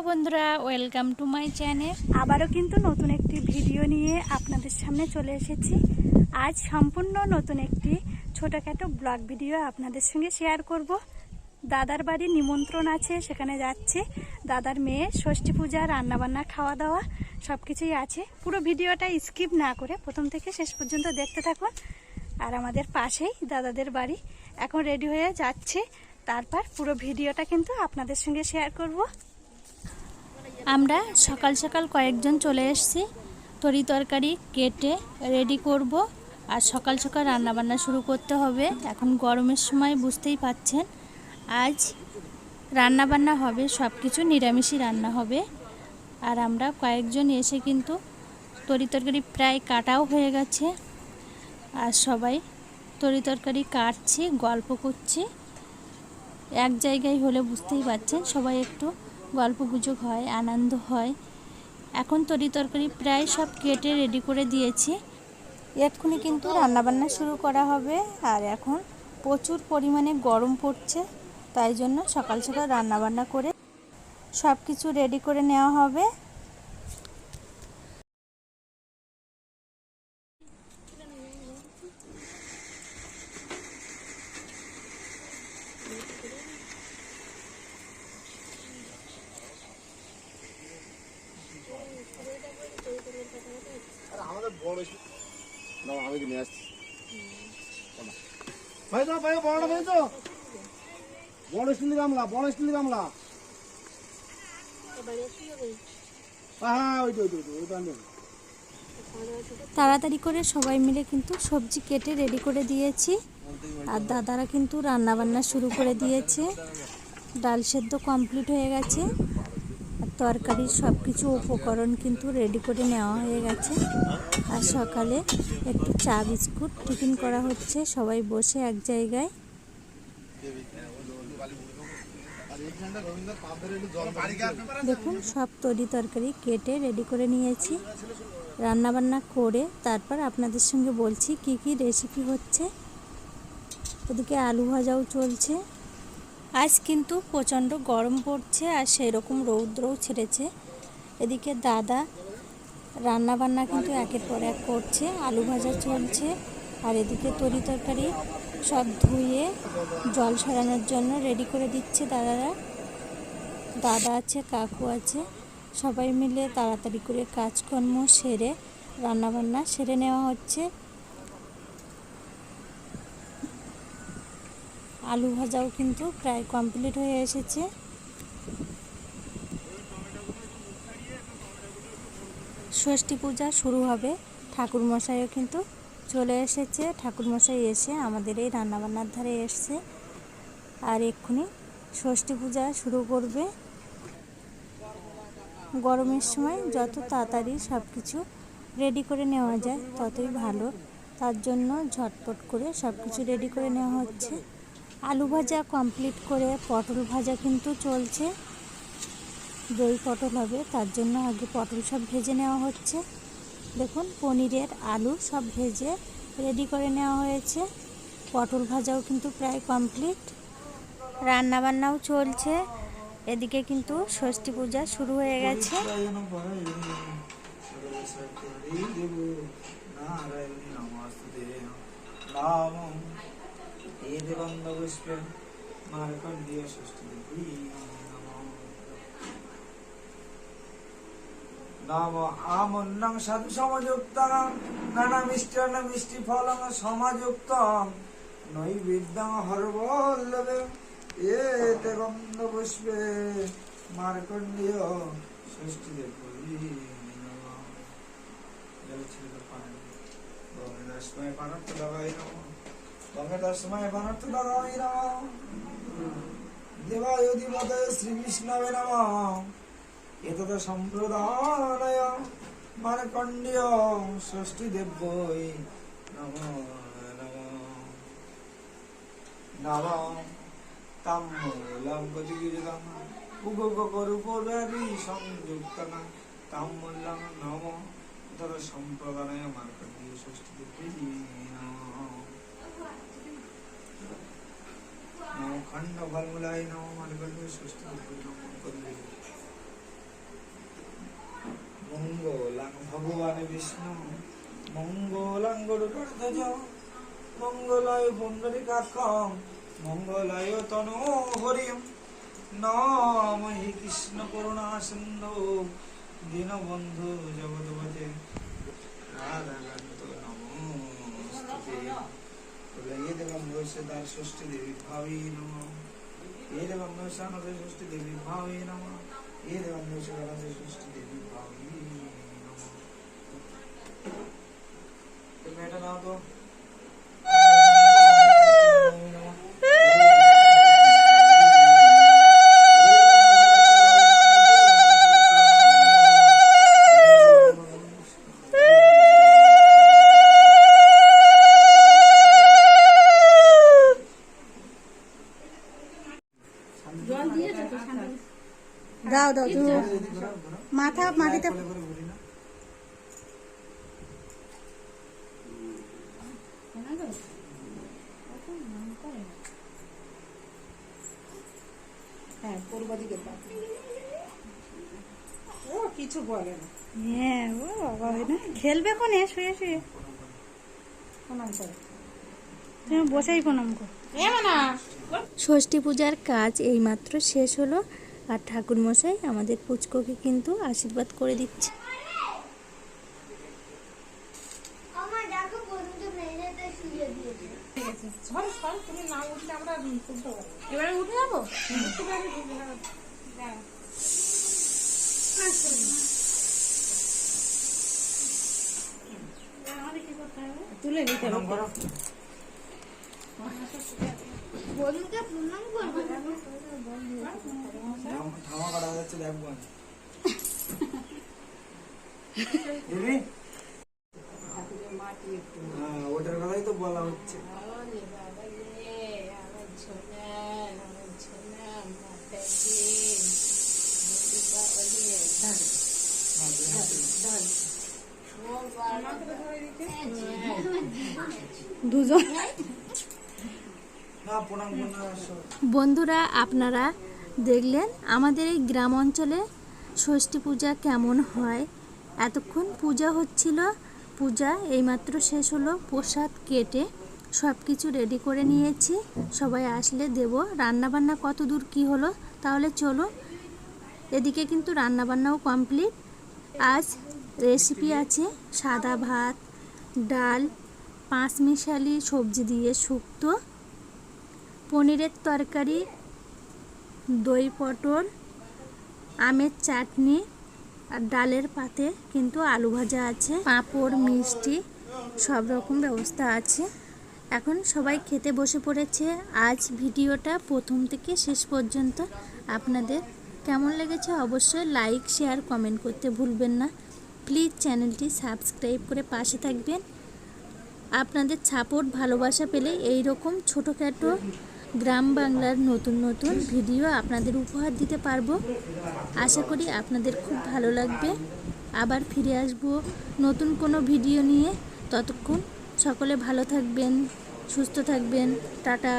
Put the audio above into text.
বন্ধুরা, welcome to my channel. আবারও কিন্তু নতুন একটি ভিডিও নিয়ে আপনাদের সামনে চলে এসেছি। আজ সম্পূর্ণ নতুন একটি ছোটোখাটো ব্লগ ভিডিও আপনাদের সঙ্গে শেয়ার করব। দাদার বাড়ি নিমন্ত্রণ আছে, সেখানে যাচ্ছে। দাদার মেয়ে, ষষ্ঠী পূজা, রান্নাবান্না খাওয়া দাওয়া সব কিছুই আছে। পুরো ভিডিওটা স্কিপ না করে প্রথম থেকে শেষ পর্যন্ত দেখতে থাকুন। আর আমাদের পাশেই দাদাদের বাড়ি। এখন রেডি হয়ে যাচ্ছে। তারপর পুরো ভিডিওটা কিন্তু আপনাদের সঙ্গে শেয়ার করব। আমরা সকাল সকাল কয়েকজন চলে এসেছি। তরি তরকারি কেটে রেডি করব। আর সকাল সকাল রান্নাবান্না শুরু করতে হবে। এখন গরমের সময় বুঝতেই পাচ্ছেন, আজ রান্নাবান্না হবে সব কিছু নিরামিষই রান্না হবে। আর আমরা কয়েকজন এসে কিন্তু তরি তরকারি প্রায় কাটাও হয়ে গেছে। আর সবাই তরি তরকারি কাটছি, গল্প করছি। এক জায়গায় হলে বুঝতেই পারছেন সবাই একটু গল্প গুজব হয়, আনন্দ হয়। এখন তরি তরকারি প্রায় সব কেটে রেডি করে দিয়েছি। এক্ষুনি কিন্তু রান্নাবান্না শুরু করা হবে। আর এখন প্রচুর পরিমাণে গরম পড়ছে, তাই জন্য সকাল সকাল রান্নাবান্না করে সব কিছু রেডি করে নেওয়া হবে। বড় স্টিল গামলা, বড় স্টিল গামলা। তাড়াতাড়ি করে সবাই মিলে কিন্তু সবজি কেটে রেডি করে দিয়েছি। আর দাদারা কিন্তু রান্না বান্না শুরু করে দিয়েছে। ডাল সেদ্ধ কমপ্লিট হয়ে গেছে। তরকারির সব কিছু উপকরণ কিন্তু রেডি করে নেওয়া হয়ে গেছে। আর সকালে একটু চা বিস্কুট টিফিন করা হচ্ছে, সবাই বসে এক জায়গায়। দেখুন, সব তরি তরকারি কেটে রেডি করে নিয়েছি। রান্না বান্না করে তারপর আপনাদের সঙ্গে বলছি কি কি রেসিপি হচ্ছে। ওদিকে আলু ভাজাও চলছে। আজ কিন্তু প্রচণ্ড গরম পড়ছে আর সেই রকম রৌদ্রও ছেড়েছে। এদিকে দাদা রান্না বান্না কিন্তু একের পর এক করছে, আলু ভাজা চলছে আর এদিকে তরি তরকারি সব ধুয়ে জল সরানোর জন্য রেডি করে দিচ্ছে দাদারা। দাদা আছে, কাকু আছে, সবাই মিলে তাড়াতাড়ি করে কাজকর্ম সেরে রান্নাবান্না সেরে নেওয়া হচ্ছে। আলু ভাজাও কিন্তু প্রায় কমপ্লিট হয়ে এসেছে। ষষ্ঠী পূজা শুরু হবে। ঠাকুর মশাইও কিন্তু চলে এসেছে। ঠাকুর মশাই এসে আমাদের এই রান্নাবান্নার ধারে এসছে। আর এক্ষুনি ষষ্ঠী পূজা শুরু করবে। গরমের সময় যত তাড়াতাড়ি সব কিছু রেডি করে নেওয়া যায় ততই ভালো। তার জন্য ঝটপট করে সব কিছু রেডি করে নেওয়া হচ্ছে। আলু ভাজা কমপ্লিট করে পটল ভাজা কিন্তু চলছে দই পটল হবে তার জন্য আগে পটল সব ভেজে নেওয়া হচ্ছে দেখুন পনিরের আলু সব ভেজে রেডি করে নেওয়া হয়েছে পটল ভাজাও কিন্তু প্রায় কমপ্লিট রান্নাবান্নাও চলছে এদিকে কিন্তু ষষ্ঠী পূজা শুরু হয়ে গেছে নারায়ণী নমস্তে মার্কণ্ডীয় ষষ্ঠী দেবী নম আমন্নং সাধু সমযুক্ত নানা মিষ্টান্ন মিষ্টি ফলং সমাযুক্ত নৈবেদ্যং হরবল্লভে এ দেবন্দ পুষ্পে মার্কণ্ডীয় ষষ্ঠী দেবী নমঃ গঙ্গাদাসময় পানার্থ দাগাই নম গঙ্গাদাসময় পানার্থ দাগাই নম দেবায় দিবদয় শ্রীবিষ্ণবে নম এতদ সম্প্রদায় মানকণ্ডীয় ষষ্ঠী দেব্যই নম নম নম তাম্মূলং গতিগিরিদং উগগ করুপরি সংযুক্তং তাম্মূলং নম তদ সম্প্রদায় মার্কণ্ডীয় ষষ্ঠী দেবী নম আনন্দ গলগুলায় নম মানগল্য সুস্থ মঙ্গলাং ভগবান বিষ্ণু মঙ্গলাং গরুডধ্বজ মঙ্গলায় পুণ্ডরিকাক্ষম মঙ্গলায় তনো হরিম নম হি কৃষ্ণ করুণা সিন্ধ দীনবন্ধু জগৎপতে রাধাকান্ত নমস্তে एदं भविष्यता सृष्टिदेवी भावे नमः। एदं भविष्यानते सृष्टिदेवी भावे नमः। एदं भविष्यकानते सृष्टिदेवी भावे तो बेटा ना तो দাও দাও তুমি মাথা মাটিতে হ্যাঁ পূর্ব দিকে ও কিছু বলে না। হ্যাঁ ও বাবা হয় না। খেলবে কোনে? শুয়ে শুয়ে। প্রণাম করে। তুমি বসেই প্রণাম করো। ষষ্ঠী পূজার কাজ এইমাত্র শেষ হলো। আর ঠাকুরমশাই আমাদের পুচকোকে কিন্তু আশীর্বাদ করে দিচ্ছে। আমার দেখো পর্যন্ত মেয়েদের শুয়ে দিয়েছে। সর সর তুমি না উঠলে আমরা তুলতে পারব এবারে উঠে যাব? তুলে নিতে বন্ধুকে প্রণাম করব। ধাম- ধামা করা যাচ্ছে দিদি হ্যাঁ ওটার কথাই তো বলা হচ্ছে। দুজন। না প্রণাম করুন আসো। বন্ধুরা আপনারা দেখলেন আমাদের এই গ্রাম অঞ্চলে ষষ্ঠী পূজা কেমন হয়? এতক্ষণ পূজা হচ্ছিল, পূজা এইমাত্র শেষ হলো, প্রসাদ কেটে সব কিছু রেডি করে নিয়েছি। সবাই আসলে দেব। রান্নাবান্না কত দূর কী হলো তাহলে চলো। এদিকে কিন্তু রান্নাবান্নাও কমপ্লিট আজ রেসিপি আছে সাদা ভাত, ডাল, পাঁচমিশালি সবজি দিয়ে শুক্তো, পনিরের তরকারি দই পটল, আমের চাটনি আর ডালের পাতে কিন্তু আলু ভাজা আছে। পাঁপড়, মিষ্টি সব রকম ব্যবস্থা আছে। এখন সবাই খেতে বসে পড়েছে। আজ ভিডিওটা প্রথম থেকে শেষ পর্যন্ত আপনাদের কেমন লেগেছে অবশ্যই লাইক, শেয়ার, কমেন্ট করতে ভুলবেন না। প্লিজ চ্যানেলটি সাবস্ক্রাইব করে পাশে থাকবেন। আপনাদের সাপোর্ট, ভালোবাসা পেলে এই রকম ছোটোখাটো গ্রাম বাংলার নতুন নতুন ভিডিও আপনাদের উপহার দিতে পারব। আশা করি আপনাদের খুব ভালো লাগবে। আবার ফিরে আসব নতুন কোনো ভিডিও নিয়ে। ততক্ষণ সকলে ভালো থাকবেন, সুস্থ থাকবেন। টাটা।